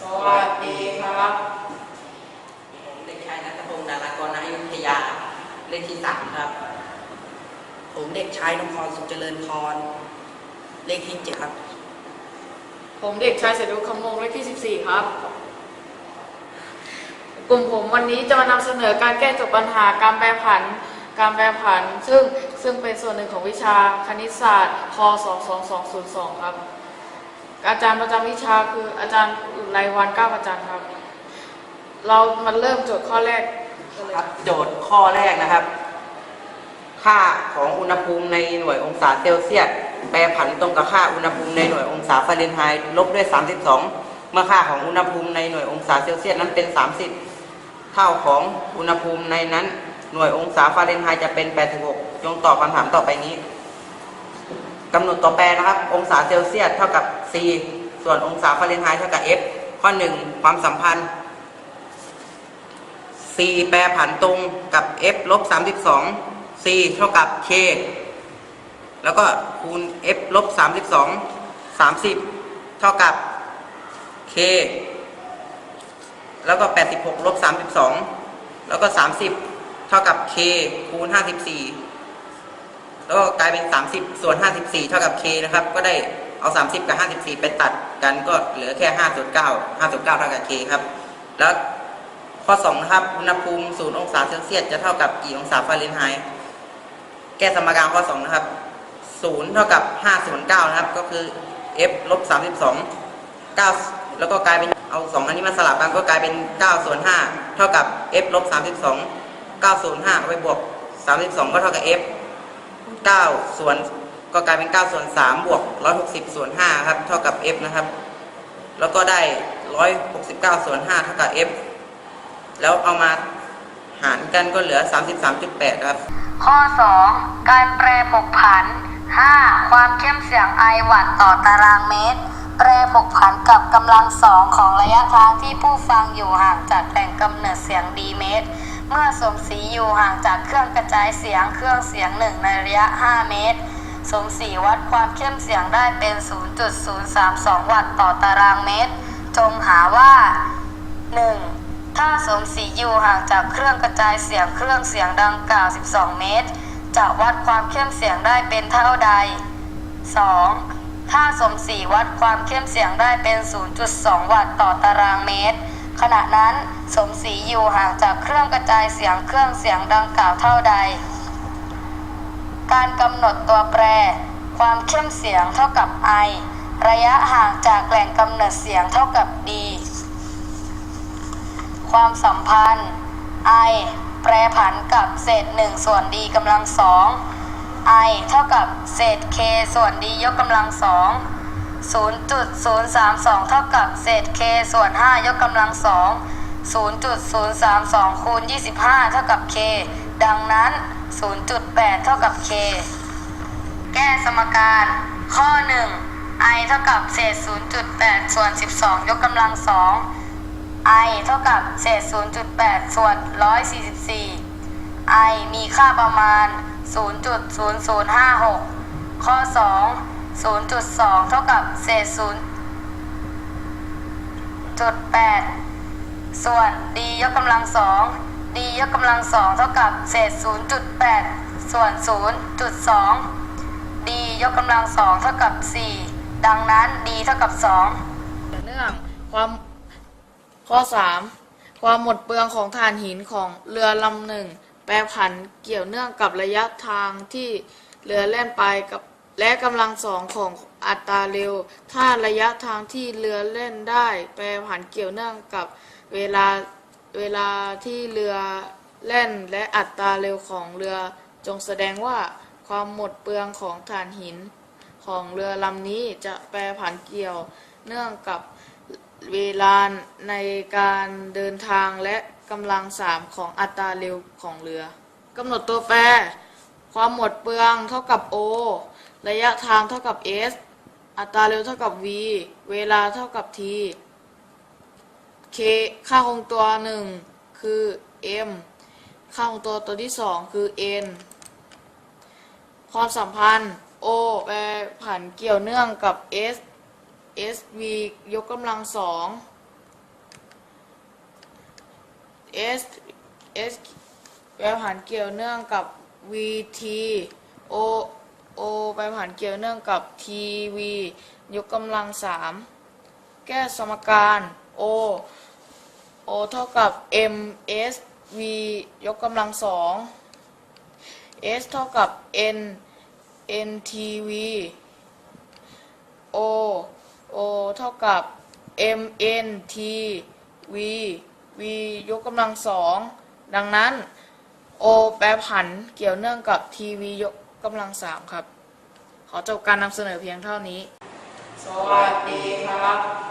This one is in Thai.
สวัสดีครับ ผมเด็กชายนัทพงศ์ดารากรอยุธยาเลขที่สามครับ ผมเด็กชายนพรสุขเจริญพรเลขที่เจ็ดครับ ผมเด็กชายเสดุคำมงเลขที่ 14 ครับ กลุ่มผมวันนี้จะมานำเสนอการแก้โจทย์ปัญหาการแปรผัน การแปรผัน ซึ่งซึ่งเป็นส่วนหนึ่งของวิชาคณิตศาสตร์ค 22202 ครับ อาจารย์ประจำวิชาคืออาจารย์อุไรวันเก้าประจันครับ เรามาเริ่มโจทย์ข้อแรกกันเลยครับ โจทย์ข้อแรกนะครับ ค่าของอุณหภูมิในหน่วยองศาเซลเซียสแปรผันตรงกับค่าอุณหภูมิในหน่วยองศาฟาเรนไฮต์ลบด้วย 32 เมื่อค่าของอุณหภูมิในหน่วยองศาเซลเซียสนั้นเป็น 30 เท่าของอุณหภูมิในนั้น หน่วยองศาฟาเรนไฮต์จะเป็น 86จงตอบคำถามต่อไปนี้กำหนดตัวแปรนะครับ องศาเซลเซียสเท่ากับ C ส่วนองศาฟาเรนไฮต์เท่ากับ F ข้อ 1 ความสัมพันธ์ c แปรผันตรงกับ f ลบ32 c เท่ากับ k แล้วก็คูณ f ลบ32 30 เท่ากับ k แล้วก็ 86ลบ32 แล้วก็ 30 เท่ากับ k คูณ 54 แล้วก็กลายเป็น 30 ส่วน 54 เท่ากับ k นะครับ ก็ได้เอา 30 กับ 54 ไปตัดกันก็เหลือแค่5 9 5 9เท่ากับ k ครับ แล้วข้อ2นะครับ อุณหภูมิ 0 องศาเซลเซียสจะเท่ากับกี่องศาฟาเรนไฮต์ แก้สมการข้อ 2 นะครับ 0 เท่ากับ5ส่วน9นะครับ ก็คือ f ลบ32 9 แล้วก็กลายเป็นเอา 2 อันนี้มาสลับกันก็กลายเป็น9ส่วน5เท่ากับ f ลบ32 9ส่วน5เอาไปบวก32 ก็เท่ากับ f 9 ส่วนก็กลายเป็น 9 ส่วน 3 บวก 160 ส่วน 5 ครับ เท่ากับ f นะครับ แล้วก็ได้ 169 ส่วน 5 เท่ากับ f แล้วเอามาหารกันก็เหลือ 33.8 ครับ ข้อ 2 การแปรผกผัน 5. ความเข้มเสียงไอวัตต์ต่อตารางเมตร แปรผกผันกับกำลังสองของระยะทางที่ผู้ฟังอยู่ห่างจากแหล่งกำเนิดเสียงดีเมตร เมื่อสมศรีอยู่ห่างจากเครื่องกระจายเสียงเครื่องเสียงหนึ่งในระยะ 5 เมตร สมศรีวัดความเข้มเสียงได้เป็น 0.032 วัตต์ต่อตารางเมตร จงหาว่า 1. ถ้าสมศรีอยู่ห่างจากเครื่องกระจายเสียงเครื่องเสียงดังกล่าว 12 เมตร จะวัดความเข้มเสียงได้เป็นเท่าใด 2. ถ้าสมศรีวัดความเข้มเสียงได้เป็น 0.2 วัตต์ต่อตารางเมตร ขณะนั้นสมศรีอยู่ห่างจากเครื่องกระจายเสียงเครื่องเสียงดังกล่าวเท่าใด การกำหนดตัวแปร ความเข้มเสียงเท่ากับ I ระยะห่างจากแหล่งกำเนิดเสียงเท่ากับ D ความสัมพันธ์ I แปรผันกับเศษ 1 ส่วน d กำลังสอง I เท่ากับเศษ k ส่วน d ยกกำลังสอง 0.032 เท่ากับเศษ k ส่วน 5 ยกกำลังสอง0.032คูณ25 เท่ากับ k ดังนั้น 0.8 เท่ากับ k แก้สมการ ข้อ 1 i เท่ากับเศษ 0.8 ส่วน 12 ยกกำลังสอง i เท่ากับเศษ 0.8 ส่วน 144 i มีค่าประมาณ 0.0056 ข้อ 2 0.2 เท่ากับเศษ0.8 ส่วน d ยกกำลังสอง d ยกกำลังสองเท่ากับเศษ 0.8 ส่วน 0.2 d ยกกำลังสองเท่ากับ 4 ดังนั้น d เท่ากับ 2 เนื่องความข้อ 3 ความหมดเปลืองของถ่านหินของเรือลำหนึ่ง แปรผันเกี่ยวเนื่องกับระยะทางที่เรือแล่นไปกับ และกำลังสองของอัตราเร็ว ถ้าระยะทางที่เรือเล่นได้ แปรผันเกี่ยวเนื่องกับเวลาเวลาที่เรือแล่นและอัตราเร็วของเรือจงแสดงว่าความหมดเปลืองของถ่านหินของเรือลำนี้จะแปรผันเกี่ยวเนื่องกับเวลาในการเดินทางและกำลังสามของอัตราเร็วของเรือกำหนดตัวแปร ความหมดเปลืองเท่ากับ O ระยะทางเท่ากับ S อัตราเร็วเท่ากับ V เวลาเท่ากับ T K ค่าคงตัวหนึ่งคือ M ค่าคงตัวตัวที่สองคือ N ความสัมพันธ์ O แปรผันเกี่ยวเนื่องกับ S SV ยกกำลังสอง S S แปรผันเกี่ยวเนื่องกับ V T O O แปรผันเกี่ยวเนื่องกับ T V ยกกำลังสามแก้สมการ O O เท่ากับ M S V ยกกำลังสอง S เท่ากับ N N T V O O เท่ากับ M N T V V ยกกำลังสอง ดังนั้น โอแปรผันเกี่ยวเนื่องกับทีวียกกำลังสามครับ ขอจบการนำเสนอเพียงเท่านี้ สวัสดีครับ